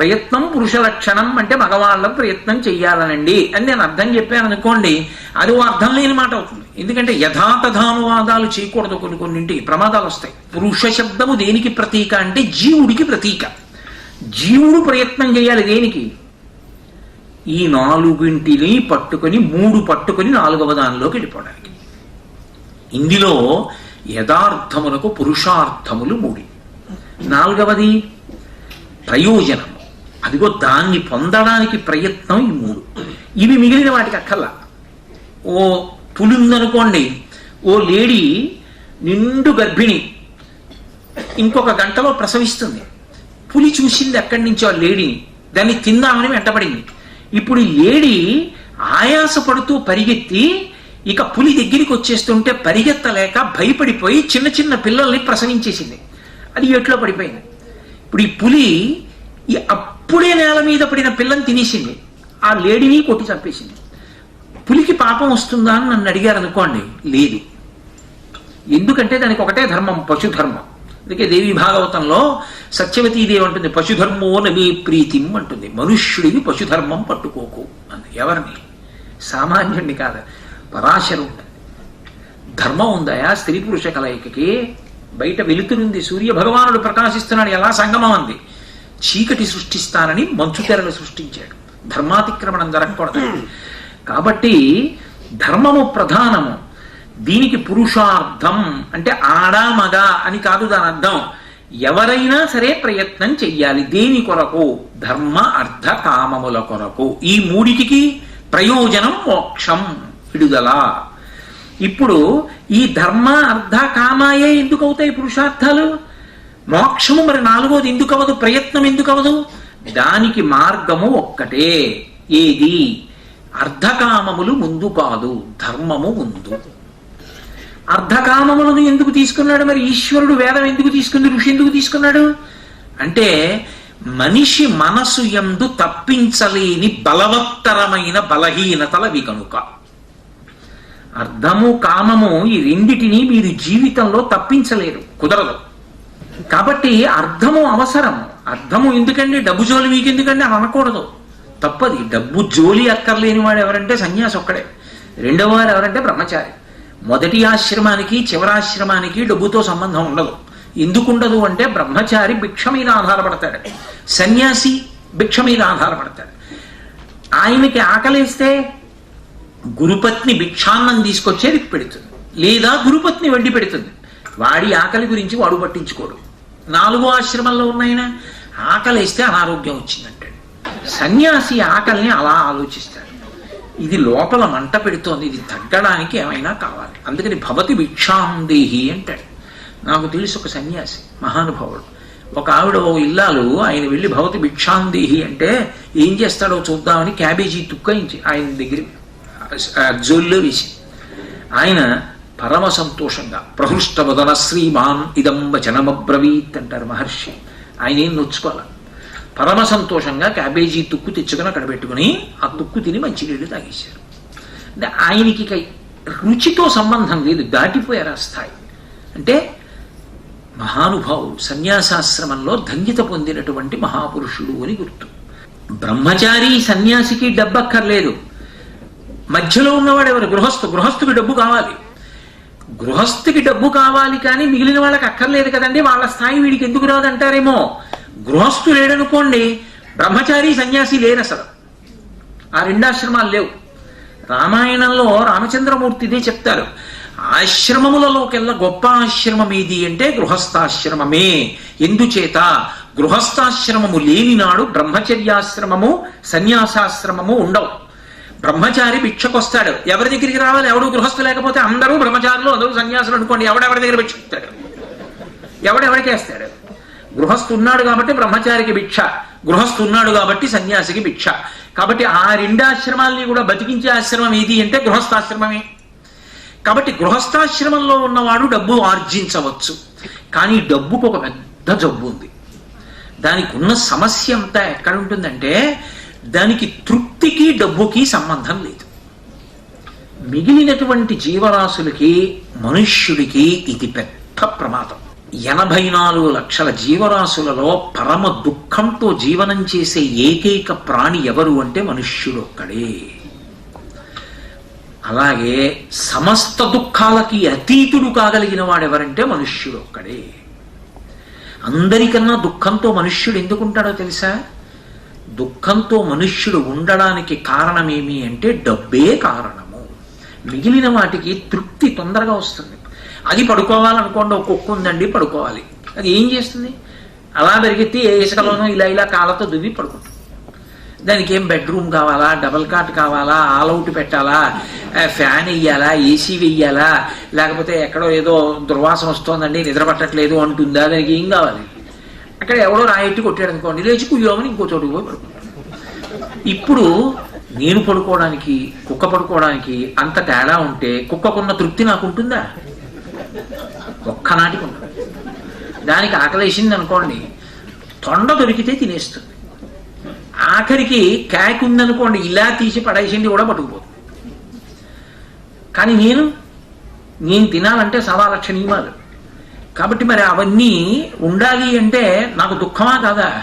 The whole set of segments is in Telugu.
ప్రయత్నం పురుష లక్షణం అంటే మగవాళ్ళ ప్రయత్నం చెయ్యాలనండి అని నేను అర్థం చెప్పాను అనుకోండి అది ఓ అర్థం లేని మాట అవుతుంది. ఎందుకంటే యథాతథానువాదాలు చేయకూడదు కొన్ని కొన్నింటికి ప్రమాదాలు వస్తాయి. పురుష శబ్దము దేనికి ప్రతీక అంటే జీవుడికి ప్రతీక. జీవుడు ప్రయత్నం చేయాలి దేనికి? ఈ నాలుగింటిని పట్టుకొని మూడు పట్టుకొని నాలుగవ దానిలోకి వెళ్ళిపోవడానికి. ఇందులో యథార్థములకు పురుషార్థములు మూడి. నాలుగవది ప్రయోజనము. అదిగో దాన్ని పొందడానికి ప్రయత్నం ఈ మూడు. ఇవి మిగిలిన వాటికి అక్కల్లా ఓ పులి ఉందనుకోండి ఓ లేడీ నిండు గర్భిణి ఇంకొక గంటలో ప్రసవిస్తుంది. పులి చూసింది ఎక్కడి నుంచి ఆ లేడీని. దాన్ని తిందామని వెంటబడింది. ఇప్పుడు ఈ లేడీ ఆయాసపడుతూ పరిగెత్తి ఇక పులి దగ్గరికి వచ్చేస్తుంటే పరిగెత్తలేక భయపడిపోయి చిన్న చిన్న పిల్లల్ని ప్రసవించేసింది. అది ఎట్లో పడిపోయింది. ఇప్పుడు ఈ పులి ఈ అప్పుడే నేల మీద పడిన పిల్లని తినేసింది. ఆ లేడీని కొట్టి చంపేసింది. పులికి పాపం వస్తుందా అని నన్ను అడిగారు అనుకోండి లేదు. ఎందుకంటే దానికి ఒకటే ధర్మం పశుధర్మం. అందుకే దేవి భాగవతంలో సత్యవతీదేవి అంటుంది పశుధర్మో నమీ ప్రీతిం అంటుంది. మనుష్యుడివి పశుధర్మం పట్టుకోకు అంది. ఎవరిని? సామాన్యుడిని కాదు పరాశరు ధర్మం ఉందయా స్త్రీ పురుష కలయికకి బయట వెలుతురుంది సూర్య భగవానుడు ప్రకాశిస్తున్నాడు ఎలా సంగమం అంది? చీకటి సృష్టిస్తానని మంచు తెరలు సృష్టించాడు. ధర్మాతిక్రమణం జరగకూడదు. కాబట్టి ధర్మము ప్రధానము. దీనికి పురుషార్థం అంటే ఆడా మగ అని కాదు దాని అర్థం. ఎవరైనా సరే ప్రయత్నం చెయ్యాలి. దేని కొరకు? ధర్మ అర్థ కామముల కొరకు. ఈ మూడిటికి ప్రయోజనం మోక్షం విడుదల. ఇప్పుడు ఈ ధర్మ అర్థ కామాయే ఎందుకు అవుతాయి పురుషార్థాలు? మోక్షము మరి నాలుగోది ఎందుకు అవదు? ప్రయత్నం ఎందుకు అవదు? దానికి మార్గము ఒక్కటే. ఏది? అర్ధకామములు ముందు కాదు ధర్మము ముందు. అర్ధకామములను ఎందుకు తీసుకున్నాడు మరి? ఈశ్వరుడు వేదం ఎందుకు తీసుకుంది? ఋషి ఎందుకు తీసుకున్నాడు? అంటే మనిషి మనసు ఎందు తప్పించలేని బలవత్తరమైన బలహీనతలవి కనుక అర్థము కామము ఈ రెండిటిని మీరు జీవితంలో తప్పించలేరు కుదరదు. కాబట్టి అర్థము అవసరం. అర్థము ఎందుకండి? డబ్బు జోలి మీకు ఎందుకండి అని అనకూడదు. తప్పది. డబ్బు జోలి అక్కర్లేని వాడు ఎవరంటే సన్యాసి ఒక్కడే. రెండవ వారు ఎవరంటే బ్రహ్మచారి. మొదటి ఆశ్రమానికి చివరాశ్రమానికి డబ్బుతో సంబంధం ఉండదు. ఎందుకు ఉండదు అంటే బ్రహ్మచారి భిక్ష మీద ఆధారపడతాడు. సన్యాసి భిక్ష మీద ఆధారపడతాడు. ఆయనకి ఆకలిస్తే గురుపత్ని భిక్షాన్నం తీసుకొచ్చేది పెడుతుంది. లేదా గురుపత్ని వడ్డీ పెడుతుంది. వాడి ఆకలి గురించి వాడు పట్టించుకోడు. నాలుగో ఆశ్రమంలో ఉన్నాయన ఆకలిస్తే అనారోగ్యం వచ్చిందంటాడు. సన్యాసి ఆకలిని అలా ఆలోచిస్తాడు. ఇది లోపల మంట పెడుతోంది ఇది తగ్గడానికి ఏమైనా కావాలి. అందుకని భవతి భిక్షాందేహి అంటాడు. నాకు తెలుసు ఒక సన్యాసి మహానుభావుడు. ఒక ఆవిడ ఓ ఇల్లాలు ఆయన వెళ్ళి భవతి భిక్షాందేహి అంటే ఏం చేస్తాడో చూద్దామని క్యాబేజీ తుక్కయించి ఆయన దగ్గర జోల్లో వేసి. ఆయన పరమ సంతోషంగా ప్రహృష్టవదన శ్రీమాన్ ఇదం వచనమబ్రవీత్ అంటారు మహర్షి. ఆయన ఏం నొచ్చుకోవాలి? పరమ సంతోషంగా క్యాబేజీ తుక్కు తెచ్చుకొని అక్కడ పెట్టుకుని ఆ తుక్కు తిని మంచినీళ్ళు తాగేశారు. అంటే ఆయనకి రుచితో సంబంధం లేదు దాటిపోయారు ఆ స్థాయి. అంటే మహానుభావుడు సన్యాసాశ్రమంలో ధన్యత పొందినటువంటి మహాపురుషుడు అని గుర్తు. బ్రహ్మచారి సన్యాసికి డబ్బక్కర్లేదు. మధ్యలో ఉన్నవాడు ఎవరు గృహస్థు. గృహస్థుకి డబ్బు కావాలి. గృహస్థుకి డబ్బు కావాలి కానీ మిగిలిన వాళ్ళకి అక్కర్లేదు కదండి వాళ్ళ స్థాయి వీడికి ఎందుకు రాదంటారేమో? గృహస్థు లేడనుకోండి బ్రహ్మచారి సన్యాసి లేరు అసలు ఆ రెండు ఆశ్రమాలు లేవు. రామాయణంలో రామచంద్రమూర్తిదే చెప్తారు. ఆశ్రమములలోకెల్లా గొప్ప ఆశ్రమం ఏది అంటే గృహస్థాశ్రమమే. ఎందుచేత? గృహస్థాశ్రమము లేని నాడు బ్రహ్మచర్యాశ్రమము సన్యాసాశ్రమము ఉండవు. బ్రహ్మచారి భిక్షకొస్తాడు. ఎవరి దగ్గరికి రావాలి? ఎవడు గృహస్థు లేకపోతే అందరూ బ్రహ్మచారులు అందరూ సన్యాసులు అనుకోండి. ఎవడెవరి దగ్గర భిక్షిస్తాడు ఎవడెవడికేస్తాడు గృహస్థు ఉన్నాడు కాబట్టి బ్రహ్మచారికి భిక్ష. గృహస్థు ఉన్నాడు కాబట్టి సన్యాసికి భిక్ష. కాబట్టి ఆ రెండు ఆశ్రమాల్ని కూడా బతికించే ఆశ్రమం ఏది అంటే గృహస్థాశ్రమమే. కాబట్టి గృహస్థాశ్రమంలో ఉన్నవాడు డబ్బు ఆర్జించవచ్చు. కానీ డబ్బుకు ఒక పెద్ద జబ్బు ఉంది. దానికి ఉన్న సమస్య అంతా ఎక్కడ ఉంటుందంటే దానికి తృప్తి వృత్తికి డబ్బుకి సంబంధం లేదు. మిగిలినటువంటి జీవరాశులకి మనుష్యుడికి ఇది పెద్ద ప్రమాదం. ఎనభై నాలుగు లక్షల జీవరాశులలో పరమ దుఃఖంతో జీవనం చేసే ఏకైక ప్రాణి ఎవరు అంటే మనుష్యుడు ఒక్కడే. అలాగే సమస్త దుఃఖాలకి అతీతుడు కాగలిగిన వాడెవరంటే మనుష్యుడు ఒక్కడే. అందరికన్నా దుఃఖంతో మనుష్యుడు ఎందుకుంటాడో తెలుసా? దుఃఖంతో మనుష్యుడు ఉండడానికి కారణమేమి అంటే డబ్బే కారణము. మిగిలిన వాటికి తృప్తి తొందరగా వస్తుంది. అది పడుకోవాలనుకోండి ఒక కుక్క ఉందండి పడుకోవాలి. అది ఏం చేస్తుంది? అలా పెరిగితే ఏ ఇసుకలోనో ఇలా ఇలా కాళ్ళతో దువ్వి పడుకుంటుంది. దానికి ఏం బెడ్రూమ్ కావాలా డబల్ కాట్ కావాలా ఆల్అవుట్ పెట్టాలా ఫ్యాన్ వెయ్యాలా ఏసీ వెయ్యాలా లేకపోతే ఎక్కడో ఏదో దుర్వాసన వస్తోందండి నిద్ర పట్టట్లేదు అంటుందా? దానికి ఏం కావాలి? అక్కడ ఎవడో రాయెట్టి కొట్టాడు అనుకోండి లేచి కుయ్యోమని ఇంకో చోటుకు పోయి పడుకుంటాడు ఇప్పుడు నేను పడుకోవడానికి కుక్క పడుకోవడానికి అంత తేడా ఉంటే కుక్కకున్న తృప్తి నాకు ఉంటుందా? ఒక్కనాటికి ఉంటుంది. దానికి ఆకలేసింది అనుకోండి తొండ దొరికితే తినేస్తుంది. ఆఖరికి క్యాక్ ఉందనుకోండి ఇలా తీసి పడేసింది కూడా పట్టుకుపోతుంది కానీ నేను నేను తినాలంటే సవా లక్ష నియమాలు. కాబట్టి మరి అవన్నీ ఉండాలి అంటే నాకు దుఃఖమా కాదా?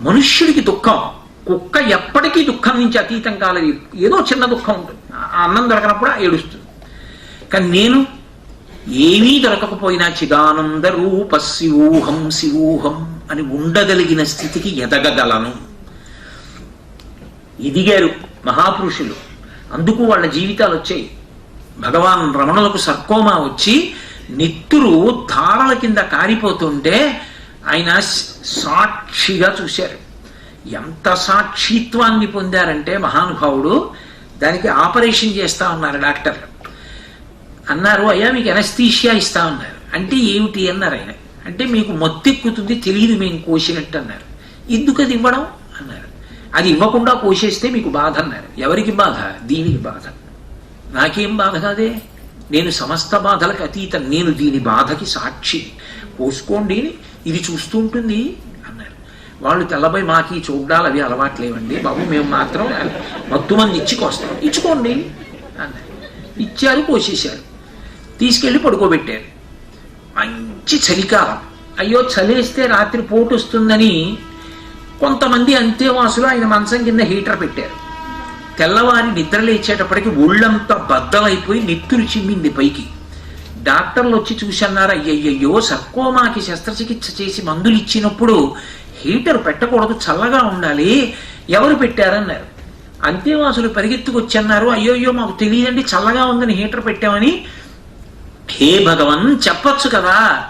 మనుష్యుడికి దుఃఖం. కుక్క ఎప్పటికీ దుఃఖం నుంచి అతీతం కాలేదు. ఏదో చిన్న దుఃఖం ఉంటుంది. అన్నం దొరకనప్పుడు ఏడుస్తుంది. కానీ నేను ఏమీ దొరకకపోయినా చిదానంద రూప శివూహం శివూహం అని ఉండగలిగిన స్థితికి ఎదగగలను. ఎదిగారు మహాపురుషులు. అందుకు వాళ్ళ జీవితాలు వచ్చాయి. భగవాన్ రమణులకు సర్కోమా వచ్చి నెత్తురు ధారల కింద కారిపోతుంటే ఆయన సాక్షిగా చూశారు. ఎంత సాక్షిత్వాన్ని పొందారంటే మహానుభావుడు దానికి ఆపరేషన్ చేస్తా ఉన్నారు డాక్టర్. అన్నారు అయ్యా మీకు ఎనస్థీషియా ఇస్తా ఉన్నారు అంటే ఏమిటి? అన్నారు ఆయన. అంటే మీకు మొత్తెక్కుతుంది తెలియదు మేము కోసినట్టు అన్నారు. ఎందుకు అది ఇవ్వడం? అన్నారు. అది ఇవ్వకుండా కోసేస్తే మీకు బాధ అన్నారు. ఎవరికి బాధ? దీనికి బాధ. నాకేం బాధ కాదే? నేను సమస్త బాధలకు అతీతం. నేను దీని బాధకి సాక్షి. కోసుకోండి ఇది చూస్తూ ఉంటుంది అన్నారు. వాళ్ళు తెల్లబై మాకి చూడాలి అవి అలవాట్లేవండి బాబు మేము మాత్రం మత్తు మంది ఇచ్చికొస్తాం ఇచ్చుకోండి అన్నారు. ఇచ్చారు కోసేశారు తీసుకెళ్ళి పడుకోబెట్టారు. మంచి చలికాలం. అయ్యో చలేస్తే రాత్రి పోటు వస్తుందని కొంతమంది అంతేవాసులు ఆయన మంచం కింద హీటర్ పెట్టారు. తెల్లవారి నిద్ర లేచేటప్పటికి ఒళ్ళంతా బద్దలైపోయి నెత్తురు చిమ్మింది పైకి. డాక్టర్లు వచ్చి చూసన్నారు అయ్యయ్యో సర్కోమాకి శస్త్రచికిత్స చేసి మందులు ఇచ్చినప్పుడు హీటర్ పెట్టకూడదు చల్లగా ఉండాలి ఎవరు పెట్టారన్నారు. అంతేవాసులు పరిగెత్తుకొచ్చి అన్నారు అయ్యోయ్యో మాకు తెలియదండి చల్లగా ఉందని హీటర్ పెట్టామని. హే భగవన్ చెప్పచ్చు కదా.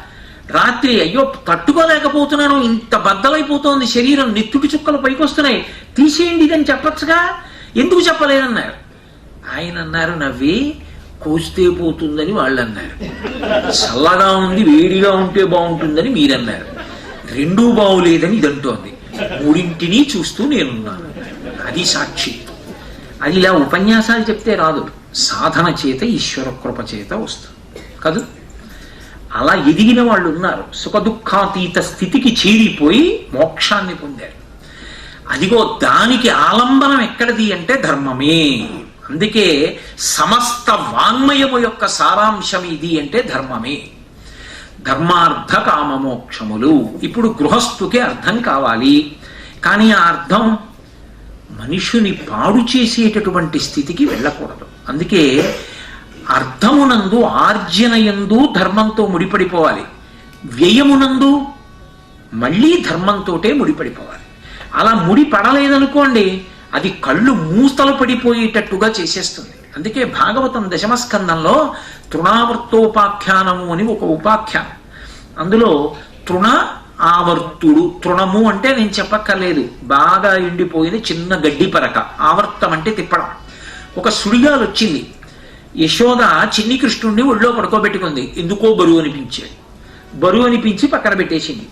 రాత్రి అయ్యో తట్టుకోలేకపోతున్నాను ఇంత బద్దలైపోతోంది శరీరం నెత్తుటి చుక్కలు పైకొస్తున్నాయి తీసేయండి ఇదని చెప్పొచ్చుగా. ఎందుకు చెప్పలేదన్నారు? ఆయన అన్నారు నవ్వి కోస్తే పోతుందని వాళ్ళు అన్నారు చల్లగా ఉంది వేడిగా ఉంటే బాగుంటుందని మీరన్నారు. రెండూ బాగులేదని ఇది అంటోంది మూడింటిని చూస్తూ నేనున్నాను. అది సాక్షి. అది ఇలా ఉపన్యాసాలు చెప్తే రాదు. సాధన చేత ఈశ్వర కృప చేత వస్తుంది. కాదు? అలా ఎదిగిన వాళ్ళు ఉన్నారు సుఖ దుఃఖాతీత స్థితికి చేరిపోయి మోక్షాన్ని పొందారు. అదిగో దానికి ఆలంబనం ఎక్కడిది అంటే ధర్మమే. అందుకే సమస్త వాంగ్మయము యొక్క సారాంశం ఇది అంటే ధర్మమే. ధర్మార్థ కామమోక్షములు. ఇప్పుడు గృహస్థుకి అర్థం కావాలి. కానీ ఆ అర్థం మనుషుని పాడు చేసేటటువంటి స్థితికి వెళ్ళకూడదు. అందుకే అర్థమునందు ఆర్జనయందు ధర్మంతో ముడిపడిపోవాలి. వ్యయమునందు మళ్ళీ ధర్మంతోటే ముడిపడిపోవాలి. అలా ముడి పడలేదనుకోండి అది కళ్ళు మూస్తలు పడిపోయేటట్టుగా చేసేస్తుంది. అందుకే భాగవతం దశమస్కందంలో తృణావర్తోపాఖ్యానము అని ఒక ఉపాఖ్యానం. అందులో తృణ ఆవర్తుడు తృణము అంటే నేను చెప్పక్కర్లేదు బాగా ఎండిపోయిన చిన్న గడ్డి పరక ఆవర్తం అంటే తిప్పడం. ఒక సుడిగాలు వచ్చింది యశోద చిన్ని కృష్ణుడిని ఒళ్ళో పడుకోబెట్టుకుంది ఎందుకో బరువు అనిపించాడు బరువు అనిపించి పక్కన పెట్టేసింది.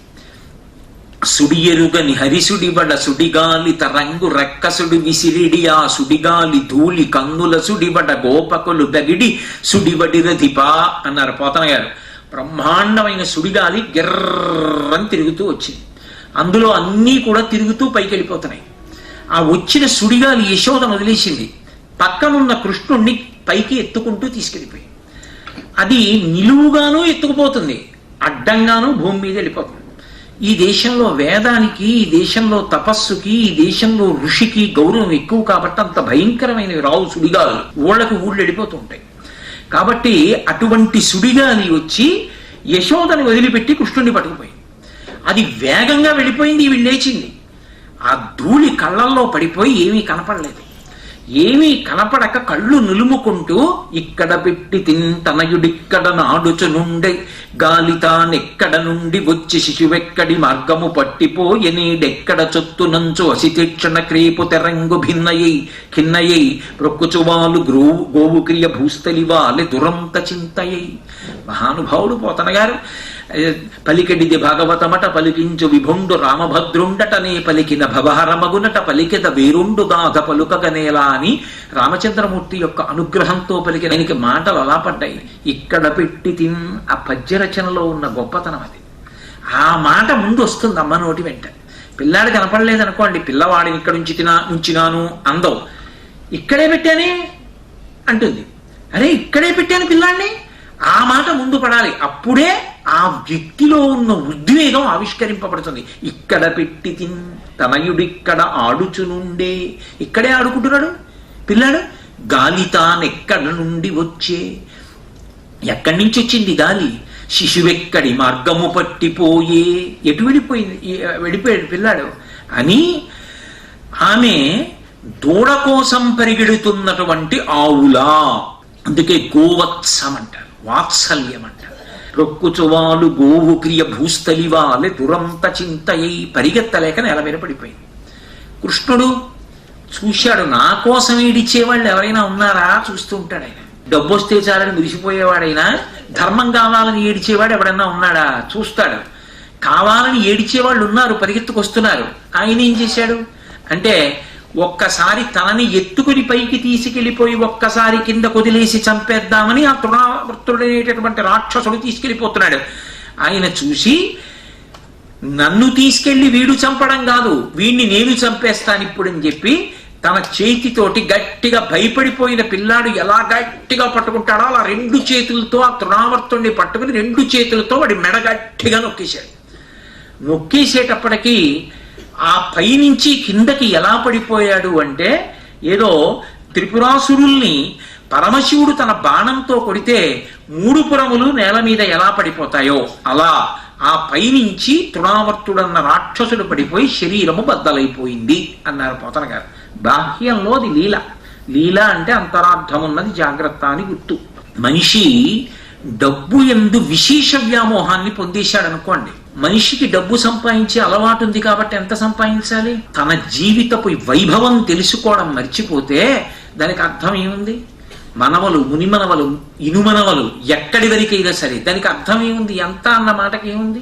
సుడియరుగని హరిసుడిబడ సుడిగాలి తరంగు రెక్కసుడు విసిరిడి ఆ సుడిగాలి ధూళి కన్నుల సుడివడ గోపకులు బగిడి సుడిబడిరధిపా అన్నారు పోతన గారు బ్రహ్మాండమైన సుడిగాలి గిర్రని తిరుగుతూ వచ్చింది. అందులో అన్నీ కూడా తిరుగుతూ పైకి వెళ్ళిపోతున్నాయి ఆ వచ్చిన సుడిగాలి యశోదను వదిలేసింది. పక్కనున్న కృష్ణుణ్ణి పైకి ఎత్తుకుంటూ తీసుకెళ్ళిపోయి అది నిలువుగాను ఎత్తుకుపోతుంది. అడ్డంగాను భూమి మీద వెళ్ళిపోతుంది. ఈ దేశంలో వేదానికి ఈ దేశంలో తపస్సుకి ఈ దేశంలో ఋషికి గౌరవం ఎక్కువ కాబట్టి అంత భయంకరమైన రావు సుడిగాలు. ఊళ్ళకి ఊళ్ళు వెళ్ళిపోతూ ఉంటాయి కాబట్టి అటువంటి సుడిగాలి వచ్చి యశోదని వదిలిపెట్టి కృష్ణుడిని పట్టుకుపోయింది. అది వేగంగా వెళ్ళిపోయింది ఈవిడ లేచింది. ఆ ధూళి కళ్ళల్లో పడిపోయి ఏమీ కనపడలేదు. ఏమీ కనపడక కళ్ళు నులుముకుంటూ ఇక్కడ పెట్టి తింతనయుడిక్కడ నాడుచునుండే గాలి తానెక్కడ నుండి వచ్చి శిశువెక్కడి మార్గము పట్టిపోయి నీడెక్కడ చొత్తునంచు అసితీక్షణ క్రేపు తెరంగు భిన్నయై ఖిన్నయై ప్రొక్కుచువాలు గ్రో గోవుక్రియ భూస్తలి వాలి దురంత చింతయై. మహానుభావుడు పోతన గారు పలికెడిది భాగవతమట పలికించు విభుండు రామభద్రుండటనే పలికిన భవహరమగునట పలికిద వేరుండు గాథ పలుకగనేలా అని రామచంద్రమూర్తి యొక్క అనుగ్రహంతో పలికిన ఆయనకి మాటలు అలా పడ్డాయి. ఇక్కడ పెట్టి తిన్ ఆ పద్య రచనలో ఉన్న గొప్పతనం అది. ఆ మాట ముందు వస్తుంది అమ్మ నోటి వెంట. పిల్లాడు కనపడలేదు అనుకోండి పిల్లవాడిని ఇక్కడ ఉంచి తినా ఉంచినాను అందవు. ఇక్కడే పెట్టానే అంటుంది. అరే ఇక్కడే పెట్టాను పిల్లాడిని? ఆ మాట ముందు పడాలి. అప్పుడే ఆ వ్యక్తిలో ఉన్న ఉద్వేగం ఆవిష్కరింపబడుతుంది. ఇక్కడ పెట్టి తిన్ తనయుడిక్కడ ఆడుచునుండే ఇక్కడే ఆడుకుంటున్నాడు? పిల్లాడు గాలి తానెక్కడ నుండి వచ్చే? ఎక్కడి నుంచి వచ్చింది గాలి? శిశువెక్కడి మార్గము పట్టిపోయే? ఎటు వెళ్ళిపోయింది? విడిపోయాడు వెళ్ళిపోయాడు పిల్లాడు. అని ఆమె దూడ కోసం పరిగెడుతున్నటువంటి ఆవులా అందుకే గోవత్సం అంటారు వాత్సల్యం అంట రొక్కుచువాలు గోవు క్రియ భూస్థలివాలె దురంత చింతయ్యి పరిగెత్తలేక నెల మీద పడిపోయింది. కృష్ణుడు చూశాడు నా కోసం ఏడిచ్చేవాళ్ళు ఎవరైనా ఉన్నారా? చూస్తూ ఉంటాడు ఆయన. డబ్బు వస్తే చాలని మురిసిపోయేవాడైనా ధర్మం కావాలని ఏడిచేవాడు ఎవడన్నా ఉన్నాడా? చూస్తాడు. కావాలని ఏడిచేవాళ్ళు ఉన్నారు పరిగెత్తుకొస్తున్నారు. ఆయన ఏం చేశాడు? అంటే ఒక్కసారి తనని ఎత్తుకుని పైకి తీసుకెళ్ళిపోయి ఒక్కసారి కింద కొదిలేసి చంపేద్దామని ఆ తృణావృత్తుడనేటటువంటి రాక్షసుడు తీసుకెళ్ళిపోతున్నాడు ఆయన చూసి నన్ను తీసుకెళ్ళి వీడు చంపడం కాదు వీడిని నేను చంపేస్తాను ఇప్పుడు అని చెప్పి తన చేతితోటి గట్టిగా భయపడిపోయిన పిల్లాడు ఎలా గట్టిగా పట్టుకుంటాడో అలా రెండు చేతులతో ఆ తృణావర్తుడిని పట్టుకుని రెండు చేతులతో వాడి మెడ గట్టిగా నొక్కేశాడు. నొక్కేసేటప్పటికి ఆ పైనుంచి కిందకి ఎలా పడిపోయాడు అంటే ఏదో త్రిపురాసురుల్ని పరమశివుడు తన బాణంతో కొడితే మూడు పురములు నేల మీద ఎలా పడిపోతాయో. అలా ఆ పైనుంచి తృణావర్తుడన్న రాక్షసుడు పడిపోయి శరీరము బద్దలైపోయింది అన్నారు పోతన గారు బాహ్యంలో అది లీల. లీల అంటే అంతరార్థం ఉన్నది జాగ్రత్త అని గుర్తు. మనిషి డబ్బు ఎందు విశేష వ్యామోహాన్ని పొందేశాడు అనుకోండి మనిషికి డబ్బు సంపాదించే అలవాటు ఉంది కాబట్టి ఎంత సంపాదించాలి? తన జీవితపు వైభవం తెలుసుకోవడం మర్చిపోతే దానికి అర్థం ఏముంది? మనవలు మునిమనవలు ఇనుమనవలు ఎక్కడి వరకైనా సరే దానికి అర్థం ఏముంది? ఎంత అన్న మాటకి ఏముంది?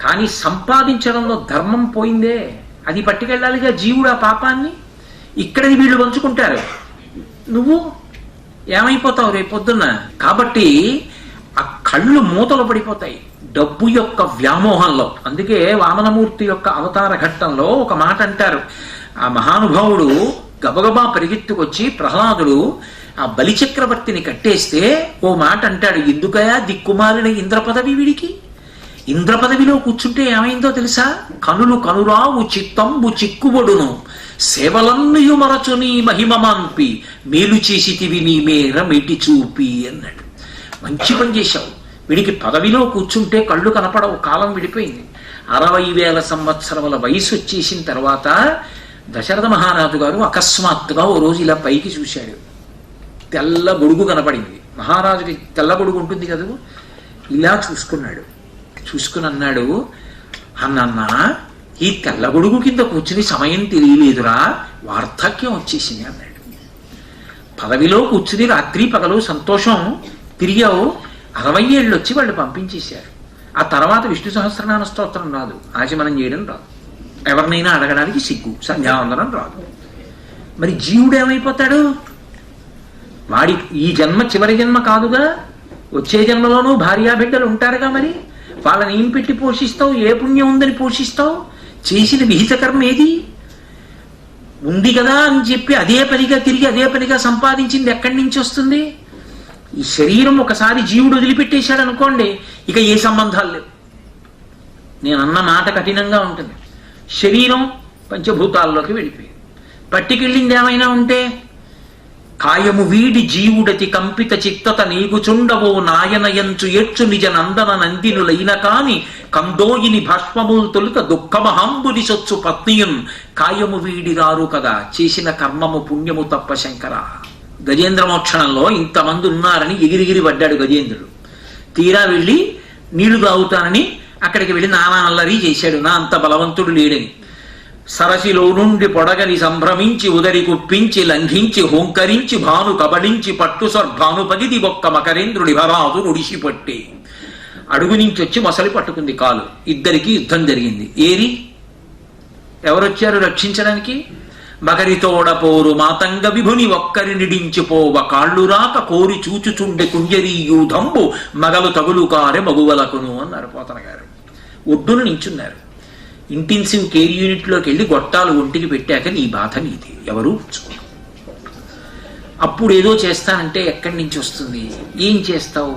కానీ సంపాదించడంలో ధర్మం పోయిందే. అది పట్టుకెళ్ళాలిగా జీవుడు ఆ పాపాన్ని? ఇక్కడది వీళ్ళు పంచుకుంటారు. నువ్వు ఏమైపోతావు రేపు పొద్దున్న? కాబట్టి ఆ కళ్ళు మూతలు పడిపోతాయి. డబ్బు యొక్క వ్యామోహంలో. అందుకే వామనమూర్తి యొక్క అవతార ఘట్టంలో ఒక మాట అంటారు. ఆ మహానుభావుడు గబగబా పరిగెత్తుకొచ్చి ప్రహ్లాదుడు ఆ బలిచక్రవర్తిని కట్టేస్తే ఓ మాట అంటాడు. ఎందుకయా దిక్కుమాలిన ఇంద్ర పదవి వీడికి? ఇంద్ర పదవిలో కూర్చుంటే ఏమైందో తెలుసా? కనులు కనురావు చిత్తంబు చిక్కుబడును. సేవలన్నయు మరచు నీ మహిమమాన్పి మేలు చేసితివి నీ మేర మెటి చూపి అన్నాడు. మంచి పని చేశావు. వీడికి పదవిలో కూర్చుంటే కళ్ళు కనపడవు కాలం విడిపోయింది. అరవై వేల సంవత్సరముల వయసు వచ్చేసిన తర్వాత దశరథ మహారాజు గారు అకస్మాత్తుగా ఓ రోజు ఇలా పైకి చూశాడు. తెల్ల గొడుగు కనపడింది. మహారాజుకి తెల్ల గొడుగు ఉంటుంది కదా? ఇలా చూసుకున్నాడు. చూసుకుని అన్నాడు అన్నన్నా ఈ తెల్ల గొడుగు కింద కూర్చుని సమయం తెలియలేదురా వార్ధక్యం వచ్చేసింది అన్నాడు. పదవిలో కూర్చుని రాత్రి పగలు సంతోషం తిరిగావు? అరవై ఏళ్ళు వచ్చి వాళ్ళు పంపించేశారు. ఆ తర్వాత విష్ణు సహస్రనామ స్తోత్రం రాదు. ఆచమనం చేయడం రాదు. ఎవరినైనా అడగడానికి సిగ్గు సంధ్యావందనం రాదు. మరి జీవుడు ఏమైపోతాడు వాడి ఈ జన్మ చివరి జన్మ కాదుగా? వచ్చే జన్మలోనూ భార్యాబిడ్డలు ఉంటారుగా మరి? వాళ్ళని ఏం పెట్టి పోషిస్తావు? ఏ పుణ్యం ఉందని పోషిస్తావు? చేసిన విహిత కర్మ ఏది? ఉంది కదా అని చెప్పి అదే పనిగా తిరిగి అదే పనిగా సంపాదించింది ఎక్కడి నుంచి వస్తుంది? ఈ శరీరం ఒకసారి జీవుడు వదిలిపెట్టేశాడు అనుకోండి ఇక ఏ సంబంధాలు లేవు. నేను అన్న మాట కఠినంగా ఉంటుంది. శరీరం పంచభూతాల్లోకి వెళ్ళిపోయింది. పట్టికెళ్ళింది ఏమైనా ఉంటే కాయము వీడి జీవుడతి కంపిత చిత్తత నీగుచుండవో నాయనయంచు ఎచ్చు నిజ నందన నందినులైన కాని కందోయిని భస్మములు తొలుత దుఃఖమహంబుని సొచ్చు పత్నియున్. కాయము వీడి రారు కదా చేసిన కర్మము పుణ్యము తప్ప శంకర. గజేంద్ర మోక్షణంలో ఇంతమంది ఉన్నారని ఎగిరిగిరి పడ్డాడు గజేంద్రుడు. తీరా వెళ్ళి నీళ్ళు తాగుతానని అక్కడికి వెళ్ళి నానా అల్లరి చేశాడు. నా అంత బలవంతుడు లేడని. సరసిలో నుండి పొడగని సంభ్రమించి ఉదరి కుప్పించి లంఘించి హోంకరించి భాను కబడించి పట్టు సర్భానుపతిది ఒక్క మకరేంద్రుడి భరాదు ఉడిసిపట్టి అడుగు నుంచి వచ్చి మొసలి పట్టుకుంది కాలు. ఇద్దరికి యుద్ధం జరిగింది. ఏరి? ఎవరొచ్చారు రక్షించడానికి? మగరితోడపోరు మాతంగ విభుని ఒక్కరి నిడించిపోవ కాళ్ళు రాక కోరి చూచుచుండె కుంజరీయూధంబు మగలు తగులు కారె మగువలకును అన్నారు పోతన గారు. ఒడ్డున నించున్నారు. ఇంటెన్సివ్ కేర్ యూనిట్లోకి వెళ్ళి గొట్టాలు ఒంటికి పెట్టాక నీ బాధ నీది. ఎవరు? పుచ్చుకోరు అప్పుడు ఏదో చేస్తానంటే ఎక్కడి నుంచి వస్తుంది? ఏం చేస్తావు?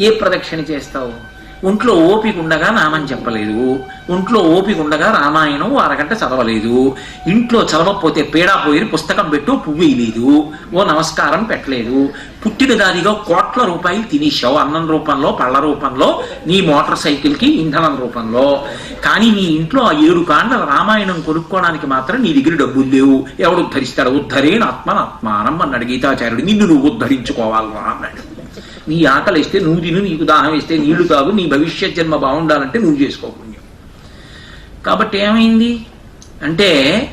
ఏ ప్రదక్షిణ చేస్తావు? ఒంట్లో ఓపిక ఉండగా నామం చెప్పలేదు. ఒంట్లో ఓపిక ఉండగా రామాయణం అరగంట చదవలేదు. ఇంట్లో చదవకపోతే పేడా పోయి పుస్తకం పెట్టు పువ్వు వేయలేదు ఓ నమస్కారం పెట్టలేదు. పుట్టిన దానిగా కోట్ల రూపాయలు తినేసావు అన్నం రూపంలో పళ్ళ రూపంలో నీ మోటార్ సైకిల్కి ఇంధనం రూపంలో. కానీ నీ ఇంట్లో ఆ ఏడు కాండల రామాయణం కొనుక్కోవడానికి మాత్రం నీ దగ్గర డబ్బులు లేవు. ఎవడు ఉద్ధరిస్తాడు? ఉద్ధరేణ ఆత్మనాత్మానం అన్నాడు గీతాచార్యుడు. నిన్ను నువ్వు ఉద్ధరించుకోవాలరా అన్నాడు. నీ ఆకలి ఇస్తే నువ్వు తిను నీకు దాహం ఇస్తే నీళ్ళు తాగు నీ భవిష్యత్ జన్మ బాగుండాలంటే నువ్వు చేసుకో పుణ్యం. కాబట్టి ఏమైంది? అంటే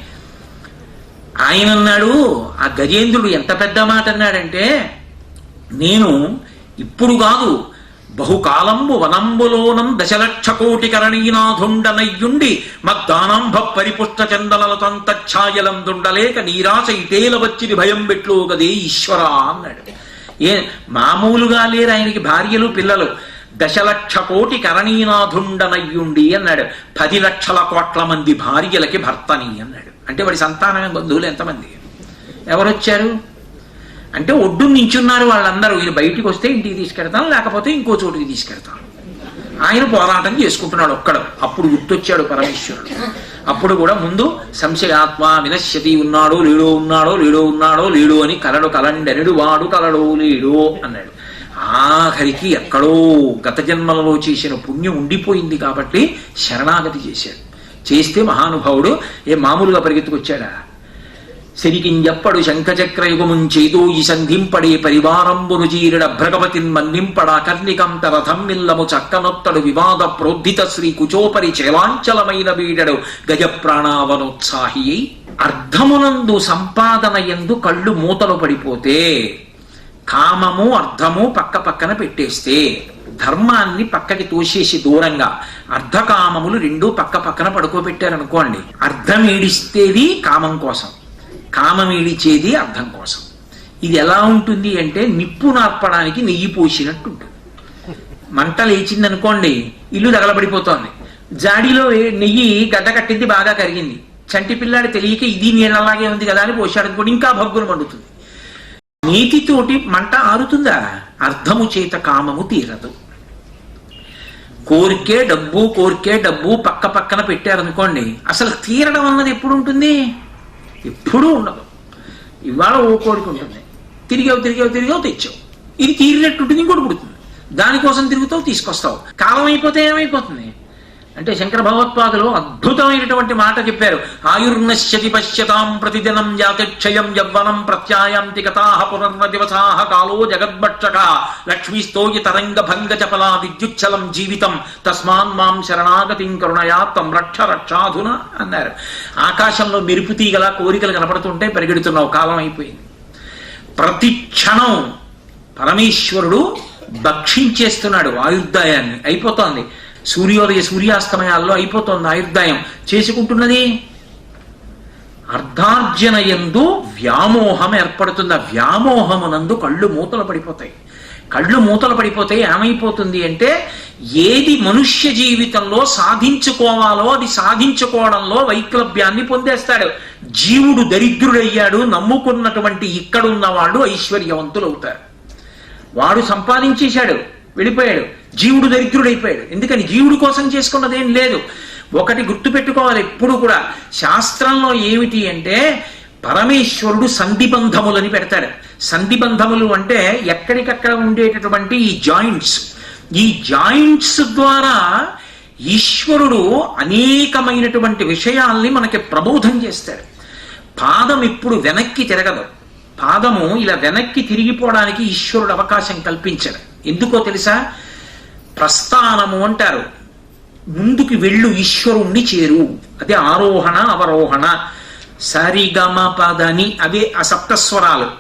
ఆయన అన్నాడు ఆ గజేంద్రుడు ఎంత పెద్ద మాట అన్నాడంటే నేను ఇప్పుడు కాదు బహుకాలంబు వనంబులోనం దశలక్ష కోటి కరణీనాథుండనయ్యుండి మద్దానంభ పరిపుష్ట చందలతంతఛాయలందుండలేక నీరాశ ఇటేల వచ్చిని భయం పెట్లు కదే ఈశ్వరా అన్నాడు. ఏ మామూలుగా లేరు ఆయనకి భార్యలు పిల్లలు. దశలక్ష కోటి కరణీనాథుండనయ్యుండి అన్నాడు. పది లక్షల కోట్ల మంది భార్యలకి భర్తని అన్నాడు. అంటే వాడి సంతానమే బంధువులు ఎంతమంది? ఎవరొచ్చారు? అంటే ఒడ్డు నించున్నారు వాళ్ళందరూ. ఈయన బయటికి వస్తే ఇంటికి తీసుకెడతాం లేకపోతే ఇంకో చోటుకి తీసుకెడతాం ఆయన పోరాటం చేసుకుంటున్నాడు ఒక్కడు. అప్పుడు గుర్తొచ్చాడు పరమేశ్వరుడు. అప్పుడు కూడా ముందు సంశయాత్మ వినశ్యతి ఉన్నాడో లేడో ఉన్నాడో లేడో ఉన్నాడో లీడో అని కలడు కలండెనడు వాడు కలడో లీడో అన్నాడు. ఆఖరికి ఎక్కడో గత జన్మలలో చేసిన పుణ్యం ఉండిపోయింది కాబట్టి శరణాగతి చేశాడు. చేస్తే మహానుభావుడు ఏ మామూలుగా పరిగెత్తుకొచ్చాడా? శరికింజప్పడు శంఖచక్రయుగముం చేదో ఈ సంధింపడే పరివారంబును చీరడ భ్రగవతిన్ మన్నింపడ కర్ణికంత రథం మిల్లము చక్కనొత్తడు వివాద ప్రోద్ధిత శ్రీ కుచోపరి చేలాంచలమైన వీడడు గజ ప్రాణావనోత్సాహి అర్ధమునందు సంపాదన ఎందు కళ్ళు మూతలు పడిపోతే కామము అర్థము పక్క పక్కన పెట్టేస్తే ధర్మాన్ని పక్కకి తోసేసి దూరంగా అర్ధకామములు రెండు పక్క పక్కన పడుకోబెట్టారనుకోండి అర్థం ఏడిస్తేది కామం కోసం కామం ఈడిచేది అర్థం కోసం. ఇది ఎలా ఉంటుంది అంటే నిప్పు నార్పడానికి నెయ్యి పోసినట్టు ఉంటుంది మంట లేచింది అనుకోండి ఇల్లు తగలబడిపోతోంది. జాడీలో నెయ్యి గడ్డ కట్టింది బాగా కరిగింది. చంటి పిల్లాడి తెలియక ఇది నీళ్ళలాగే ఉంది కదా అని పోసాడు అనుకోండి ఇంకా భగ్గును మండుతుంది. నీతితోటి మంట ఆరుతుందా? అర్థము చేత కామము తీరదు. కోరికే డబ్బు కోరికే డబ్బు పక్క పక్కన పెట్టారనుకోండి అసలు తీరడం అన్నది ఎప్పుడు ఉంటుంది? ఎప్పుడూ ఉండదు. ఇవాళ ఓ కోరిక ఉంటుంది. తిరిగావు తిరిగావు తిరిగావు తెచ్చావు. ఇది తీరినట్టుంటుంది ఇంకోటి పుడుతుంది. దానికోసం తిరుగుతావు తీసుకొస్తావు. కాలం అయిపోతే ఏమైపోతుంది? అంటే శంకర భగవత్పాదులు అద్భుతమైనటువంటి మాట చెప్పారు. ఆయుర్నశ్యతి పశ్యతాం ప్రతిదినం జాతిక్షయం యవ్వనం ప్రత్యాయాంతి కథాహ పునర్నదివసాహ కాలో జగద్భక్షక. లక్ష్మీస్తోయి తరంగ భంగ చపలా విద్యుచ్చలం జీవితం. తస్మాన్ మాం శరణాగతిం కరుణయా తం రక్ష రక్షాధున అన్నారు. ఆకాశంలో మెరుపు తీగల కోరికలు కనపడుతుంటే పరిగెడుతున్నావు. కాలం అయిపోయింది. ప్రతి క్షణం పరమేశ్వరుడు భక్షించేస్తున్నాడు ఆయుర్దాయాన్ని. అయిపోతోంది. సూర్యోదయ సూర్యాస్తమయాల్లో అయిపోతోంది ఆయుర్దాయం. చేసుకుంటున్నది? అర్ధార్జన ఎందు వ్యామోహం ఏర్పడుతుంది. ఆ వ్యామోహమునందు కళ్ళు మూతలు పడిపోతాయి. కళ్ళు మూతలు పడిపోతే ఏమైపోతుంది అంటే ఏది మనుష్య జీవితంలో సాధించుకోవాలో అది సాధించుకోవడంలో వైక్లభ్యాన్ని పొందేస్తాడు. జీవుడు దరిద్రుడయ్యాడు నమ్ముకున్నటువంటి ఇక్కడున్న వాళ్ళు ఐశ్వర్యవంతులు అవుతారు వాడు సంపాదించేశాడు వెళ్ళిపోయాడు. జీవుడు దరిద్రుడైపోయాడు. ఎందుకని? జీవుడు కోసం చేసుకున్నదేం లేదు. ఒకటి గుర్తుపెట్టుకోవాలి ఎప్పుడు కూడా. శాస్త్రంలో ఏమిటి అంటే పరమేశ్వరుడు సంధిబంధములని పెడతాడు. సంధిబంధములు అంటే ఎక్కడికక్కడ ఉండేటటువంటి ఈ జాయింట్స్. ఈ జాయింట్స్ ద్వారా ఈశ్వరుడు అనేకమైనటువంటి విషయాల్ని మనకి ప్రబోధం చేస్తాడు. పాదం ఇప్పుడు వెనక్కి తిరగదు. పాదము ఇలా వెనక్కి తిరిగిపోవడానికి ఈశ్వరుడు అవకాశం కల్పించాడు. ఎందుకో తెలుసా? ప్రస్థానము అంటారు. ముందుకు వెళ్ళు ఈశ్వరుణ్ణి చేరు. అదే ఆరోహణ అవరోహణ. సరిగమ పదని అవే ఆ సప్తస్వరాలు.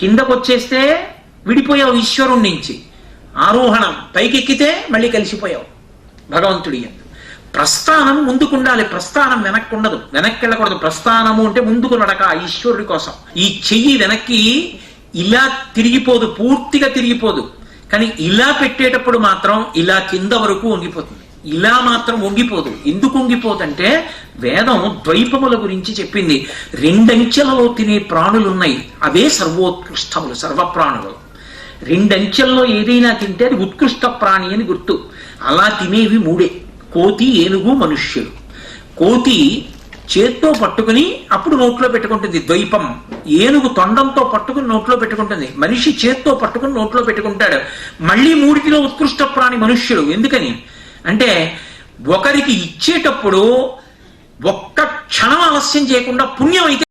కిందకు వచ్చేస్తే విడిపోయావు ఈశ్వరుణ్ణి నుంచి. ఆరోహణం పైకెక్కితే మళ్ళీ కలిసిపోయావు భగవంతుడి యందు. ప్రస్థానం ముందుకుండాలి ప్రస్థానం వెనక్కి ఉండదు వెనక్కి వెళ్ళకూడదు ప్రస్థానము అంటే ముందుకు నడక ఆ ఈశ్వరుడి కోసం. ఈ చెయ్యి వెనక్కి ఇలా తిరిగిపోదు పూర్తిగా తిరిగిపోదు. కానీ ఇలా పెట్టేటప్పుడు మాత్రం ఇలా కింద వరకు వంగిపోతుంది. ఇలా మాత్రం వంగిపోదు. ఎందుకు వంగిపోదంటే వేదం ద్వైపముల గురించి చెప్పింది. రెండంచెలలో తినే ప్రాణులు ఉన్నాయి అవే సర్వోత్కృష్టములు సర్వప్రాణులు. రెండంచెల్లో ఏదైనా తింటే అది ఉత్కృష్ట ప్రాణి అని గుర్తు. అలా తినేవి మూడే. కోతి ఏనుగు మనుష్యులు. కోతి చేత్తో పట్టుకుని అప్పుడు నోట్లో పెట్టుకుంటుంది ద్వైపం. ఏనుగు తొండంతో పట్టుకుని నోట్లో పెట్టుకుంటుంది. మనిషి చేత్తో పట్టుకుని నోట్లో పెట్టుకుంటాడు. మళ్ళీ మూడిటిలో ఉత్కృష్ట ప్రాణి మనుష్యుడు. ఎందుకని? అంటే ఒకరికి ఇచ్చేటప్పుడు ఒక్క క్షణం ఆలస్యం చేయకుండా పుణ్యం అయితే